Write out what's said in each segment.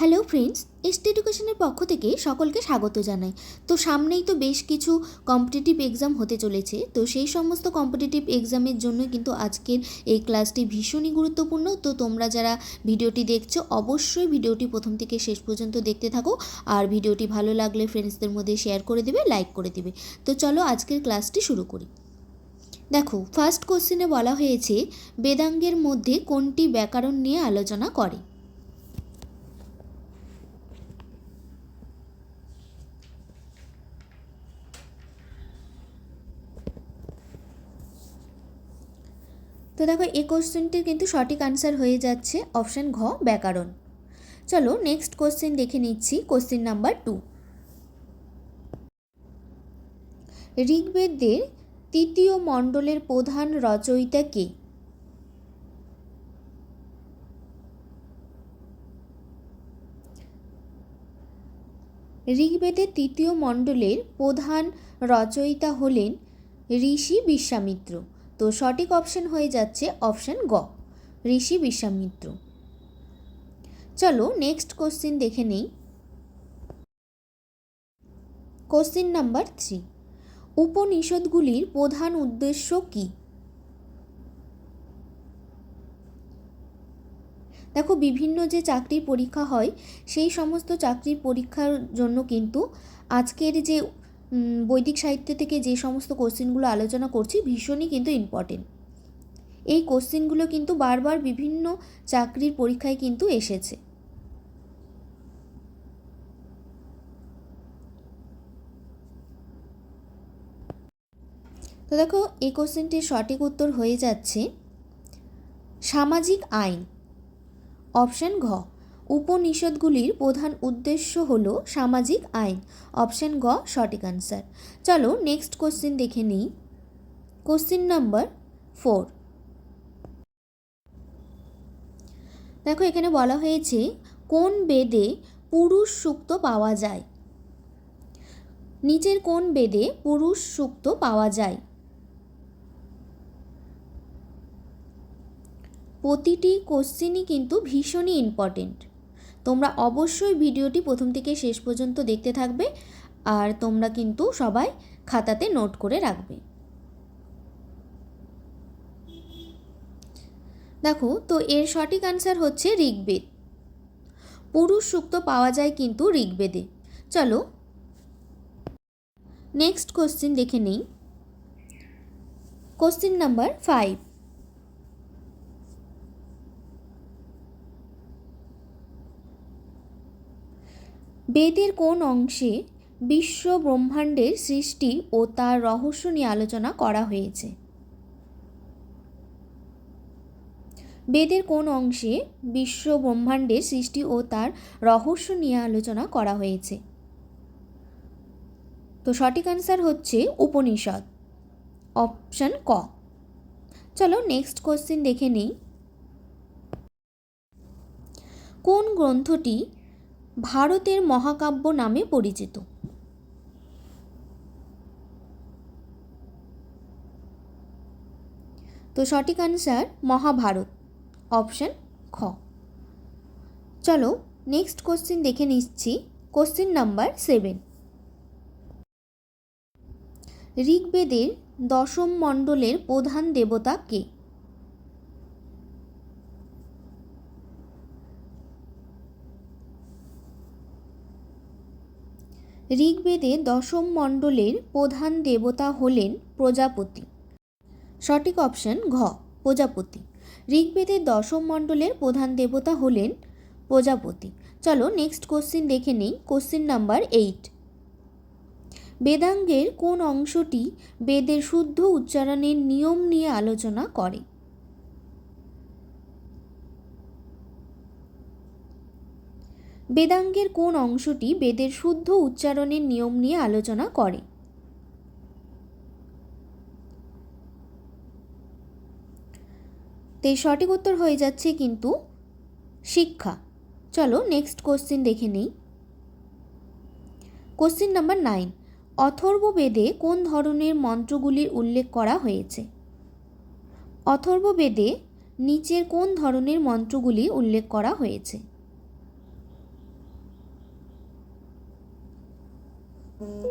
Hello friends ST এডুকেশনের পক্ষ থেকে সকলকে স্বাগত জানাই। তো সামনেই তো বেশ কিছু কম্পিটিটিভ এক্সাম হতে চলেছে। তো সেই সমস্ত কম্পিটিটিভ এক্সামের জন্য কিন্তু আজকের এই ক্লাসটি ভীষণই গুরুত্বপূর্ণ। তো তোমরা যারা ভিডিওটি দেখছ, অবশ্যই ভিডিওটি প্রথম থেকে শেষ পর্যন্ত দেখতে থাকো। আর ভিডিওটি ভালো লাগলে ফ্রেন্ডসদের মধ্যে শেয়ার করে দেবে লাইক করে দেবে। তো চলো আজকের ক্লাসটি শুরু করি। দেখো ফার্স্ট কোশ্চেনে বলা হয়েছে, বেদাঙ্গের মধ্যে কোনটি ব্যাকরণ নিয়ে আলোচনা করে? তো দেখো, এই কোশ্চেনটির কিন্তু সঠিক আনসার হয়ে যাচ্ছে অপশান ঘ, ব্যাকরণ। চলো নেক্সট কোশ্চেন দেখে নিচ্ছি কোশ্চেন নাম্বার টু ঋগ্বেদের তৃতীয় মণ্ডলের প্রধান রচয়িতা কে? ঋগ্বেদের তৃতীয় মণ্ডলের প্রধান রচয়িতা হলেন ঋষি বিশ্বামিত্র। তো সঠিক অপশন হয়ে যাচ্ছে অপশন গ। ঋষি বিশ্বামিত্র চলো নেক্সট কোশ্চিন দেখে নেই। কোশ্চিন নাম্বার থ্রি উপনিষদগুলির প্রধান উদ্দেশ্য কী? দেখো বিভিন্ন যে চাকরির পরীক্ষা হয়, সেই সমস্ত চাকরির পরীক্ষার জন্য কিন্তু আজকের যে বৈদিক সাহিত্য থেকে যে সমস্ত কোশ্চেনগুলো আলোচনা করছি, ভীষণই কিন্তু ইম্পর্টেন্ট এই কোশ্চেনগুলো কিন্তু বারবার বিভিন্ন চাকরির পরীক্ষায় কিন্তু এসেছে। তো দেখো, এই কোশ্চেনটির সঠিক উত্তর হয়ে যাচ্ছে, সামাজিক আইন অপশন ঘ। উপনিষদগুলির প্রধান উদ্দেশ্য হল সামাজিক আইন। অপশন গ, সঠিক আনসার। চলো নেক্সট কোশ্চেন দেখে নিই। কোশ্চেন নাম্বার ফোর দেখো এখানে বলা হয়েছে, কোন বেদে পুরুষ সুক্ত পাওয়া যায়? নিচের কোন বেদে পুরুষ সুক্ত পাওয়া যায়? প্রতিটি কোশ্চেনই কিন্তু ভীষণই ইম্পর্টেন্ট তোমরা অবশ্যই ভিডিওটি প্রথম থেকে শেষ পর্যন্ত দেখতে থাকবে আর তোমরা কিন্তু সবাই খাতাতে নোট করে রাখবে। দেখো, তো এর সঠিক আনসার হচ্ছে ঋগ্বেদ। পুরুষ সুক্ত পাওয়া যায় কিন্তু ঋগ্বেদে। চলো নেক্সট কোশ্চেন দেখে নেই। কোশ্চেন নাম্বার ফাইভ বেদের কোন অংশে বিশ্ব ব্রহ্মাণ্ডের সৃষ্টি ও তার রহস্য নিয়ে আলোচনা করা হয়েছে? বেদের কোন অংশে বিশ্ব ব্রহ্মাণ্ডের সৃষ্টি ও তার রহস্য নিয়ে আলোচনা করা হয়েছে? তো সঠিক আনসার হচ্ছে উপনিষদ। অপশন ক। চলো নেক্সট কোশ্চেন দেখে নিই। কোন গ্রন্থটি ভারতের মহাকাব্য নামে পরিচিত। তো সঠিক আনসার মহাভারত অপশন খ। চলো নেক্সট কোশ্চেন দেখে নিচ্ছি কোশ্চেন নাম্বার সেভেন ঋগ্বেদের দশম মণ্ডলের প্রধান দেবতা কে? ঋগ্বেদে দশম মণ্ডলের প্রধান দেবতা হলেন প্রজাপতি। সঠিক অপশন ঘ, প্রজাপতি। ঋগ্বেদের দশম মণ্ডলের প্রধান দেবতা হলেন প্রজাপতি। চলো নেক্সট কোশ্চিন দেখে নেই কোশ্চিন নাম্বার এইট বেদাঙ্গের কোন অংশটি বেদের শুদ্ধ উচ্চারণের নিয়ম নিয়ে আলোচনা করে? বেদাঙ্গের কোন অংশটি বেদের শুদ্ধ উচ্চারণের নিয়ম নিয়ে আলোচনা করে? তো সঠিক উত্তর হয়ে যাচ্ছে কিন্তু শিক্ষা। চলো নেক্সট কোশ্চিন দেখে নেই। কোশ্চিন নাম্বার নাইন অথর্ব বেদে কোন ধরনের মন্ত্রগুলির উল্লেখ করা হয়েছে? অথর্ব বেদে নিচের কোন ধরনের মন্ত্রগুলি উল্লেখ করা হয়েছে?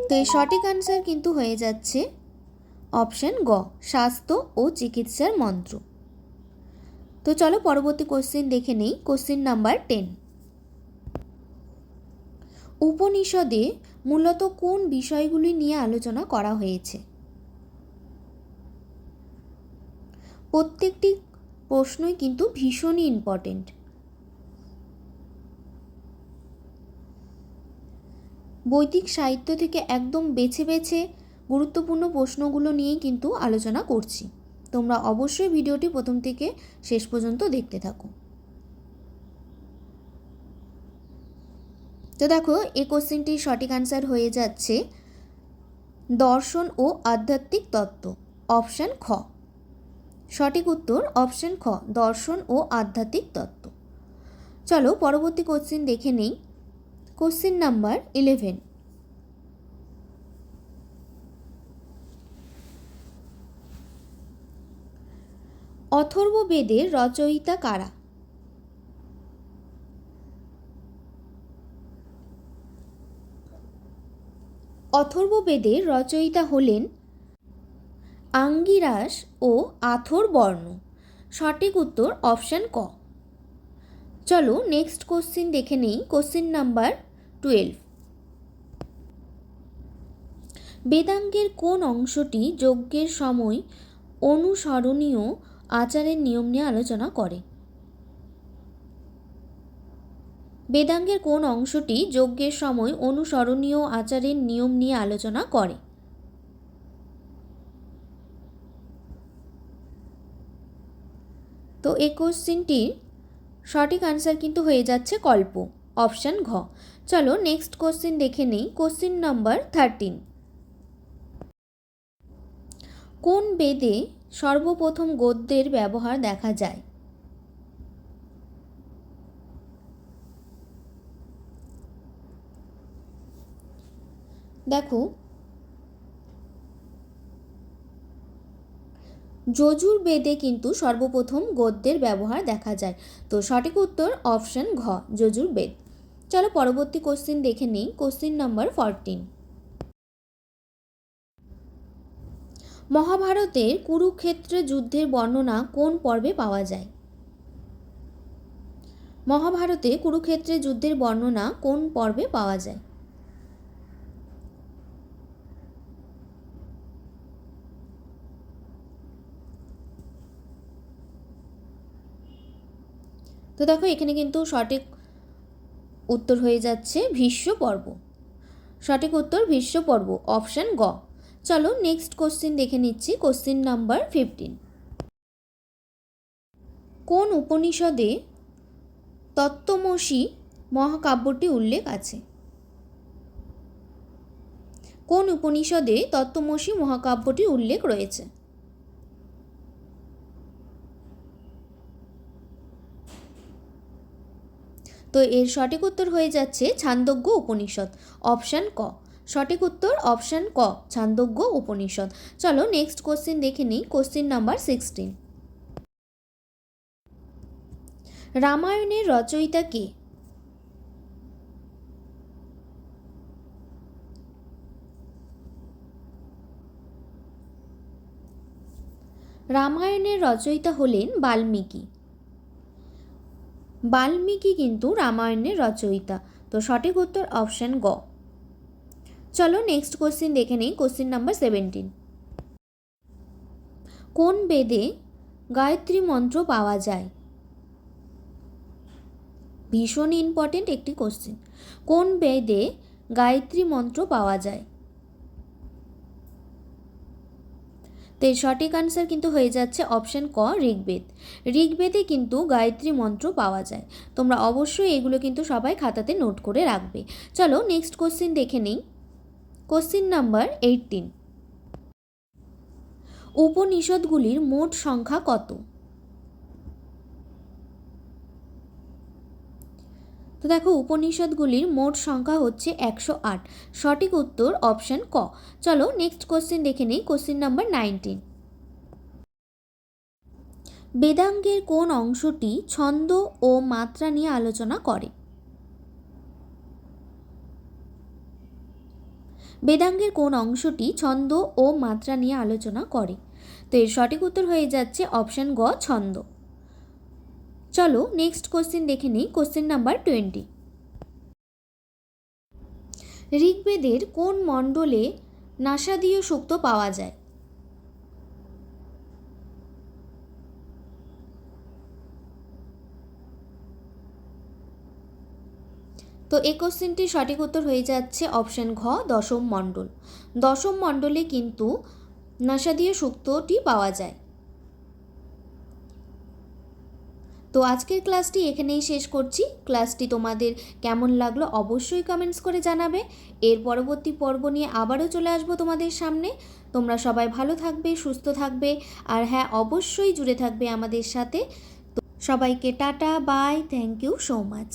তো এই সঠিক আনসার কিন্তু হয়ে যাচ্ছে অপশান গ, স্বাস্থ্য ও চিকিৎসার মন্ত্র। তো চলো পরবর্তী কোশ্চেন দেখে নেই কোশ্চেন নাম্বার টেন উপনিষদে মূলত কোন বিষয়গুলি নিয়ে আলোচনা করা হয়েছে? প্রত্যেকটি প্রশ্নই কিন্তু ভীষণই ইম্পর্টেন্ট বৈদিক সাহিত্য থেকে একদম বেছে বেছে গুরুত্বপূর্ণ প্রশ্নগুলো নিয়েই কিন্তু আলোচনা করছি। তোমরা অবশ্যই ভিডিওটি প্রথম থেকে শেষ পর্যন্ত দেখতে থাকো। তো দেখো এই কোশ্চেনটির সঠিক আনসার হয়ে যাচ্ছে দর্শন ও আধ্যাত্মিক তত্ত্ব অপশান খ। সঠিক উত্তর অপশান খ, দর্শন ও আধ্যাত্মিক তত্ত্ব। চলো পরবর্তী কোশ্চেন দেখে নেই। Question number eleven. অথর্ব বেদের রচয়িতা কারা? অথর্ব বেদের রচয়িতা হলেন আঙ্গিরাস ও আথর বর্ণ। সঠিক উত্তর অপশান ক। চলো নেক্সট কোশ্চিন দেখে নেই। কোশ্চিন নাম্বার টুয়েলভ বেদাঙ্গের কোন অংশটি যজ্ঞের সময় অনুসরণীয় আচারের নিয়ম নিয়ে আলোচনা করে? বেদাঙ্গের কোন অংশটি যজ্ঞের সময় অনুসরণীয় আচারের নিয়ম নিয়ে আলোচনা করে? তো এই কোশ্চিনটির সঠিক আনসার কিন্তু হয়ে যাচ্ছে কল্প অপশান ঘ। চলো নেক্সট কোশ্চিন দেখে নেই কোশ্চিন নাম্বার থার্টিন কোন বেদে সর্বপ্রথম গদ্যের ব্যবহার দেখা যায়? দেখো। যজুর বেদে কিন্তু সর্বপ্রথম গদ্যের ব্যবহার দেখা যায়। তো সঠিক উত্তর অপশন ঘ, যজুর বেদ। চলো পরবর্তী কোশ্চিন দেখে নিই। কোশ্চিন নাম্বার ফরটিন মহাভারতের কুরুক্ষেত্র যুদ্ধের বর্ণনা কোন পর্বে পাওয়া যায়? মহাভারতে কুরুক্ষেত্রে যুদ্ধের বর্ণনা কোন পর্বে পাওয়া যায়? তো দেখো, এখানে কিন্তু সঠিক উত্তর হয়ে যাচ্ছে ভীষ্ম পর্ব। সঠিক উত্তর ভীষ্ম পর্ব অপশান গ। চলো নেক্সট কোশ্চিন দেখে নিচ্ছি কোশ্চিন নাম্বার ফিফটিন কোন উপনিষদে তত্ত্বমসী মহাকাব্যটি উল্লেখ আছে? কোন উপনিষদে তত্ত্বমসী মহাকাব্যটি উল্লেখ রয়েছে? তো এর সঠিক উত্তর হয়ে যাচ্ছে ছান্দোগ্য উপনিষদ অপশান ক। সঠিক উত্তর অপশান ক ছান্দোগ্য উপনিষদ। চলো নেক্সট কোশ্চিন দেখে নিই কোশ্চিন নাম্বার সিক্সটিন রামায়ণের রচয়িতা কে? রামায়ণের রচয়িতা হলেন বাল্মীকি। বাল্মীকি কিন্তু রামায়ণের রচয়িতা। তো সঠিক উত্তর অপশান গ। চলো নেক্সট কোশ্চিন দেখে নিই কোশ্চিন নাম্বার সেভেন্টিন কোন বেদে গায়ত্রী মন্ত্র পাওয়া যায়? ভীষণ ইম্পর্টেন্ট একটি কোশ্চিন কোন বেদে গায়ত্রী মন্ত্র পাওয়া যায়? তো সঠিক আনসার কিন্তু হয়ে যাচ্ছে অপশান ক, ঋগ্বেদ। ঋগ্বেদে কিন্তু গায়ত্রী মন্ত্র পাওয়া যায়। তোমরা অবশ্যই এগুলো কিন্তু সবাই খাতাতে নোট করে রাখবে। চলো নেক্সট কোশ্চিন দেখে নিই। কোশ্চিন নাম্বার এইটিন উপনিষদগুলির মোট সংখ্যা কত? তো দেখো উপনিষদগুলির মোট সংখ্যা হচ্ছে একশো আট। সঠিক উত্তর অপশান ক। চলো নেক্সট কোশ্চেন দেখে নিই কোশ্চেন নাম্বার নাইনটিন বেদাঙ্গের কোন অংশটি ছন্দ ও মাত্রা নিয়ে আলোচনা করে? বেদাঙ্গের কোন অংশটি ছন্দ ও মাত্রা নিয়ে আলোচনা করে? তো এর সঠিক উত্তর হয়ে যাচ্ছে অপশন গ, ছন্দ। চলো নেক্সট কোশ্চেন দেখে নিই কোশ্চেন নাম্বার টোয়েন্টি ঋগ্বেদের কোন মণ্ডলে নাসাদীয় সূক্ত পাওয়া যায়? তো এই কোশ্চেনটির সঠিক উত্তর হয়ে যাচ্ছে অপশন ঘ, দশম মণ্ডল। দশম মণ্ডলে কিন্তু নাসাদীয় সূক্তটি পাওয়া যায়। তো আজকের ক্লাসটি এখানেই শেষ করছি। ক্লাসটি তোমাদের কেমন লাগল অবশ্যই কমেন্টস করে জানাবে। এর পরবর্তী পর্ব নিয়ে আবারও চলে আসব তোমাদের সামনে। তোমরা সবাই ভালো থাকবে, সুস্থ থাকবে আর হ্যাঁ অবশ্যই জুড়ে থাকবে আমাদের সাথে। তো সবাইকে tata bye thank you so much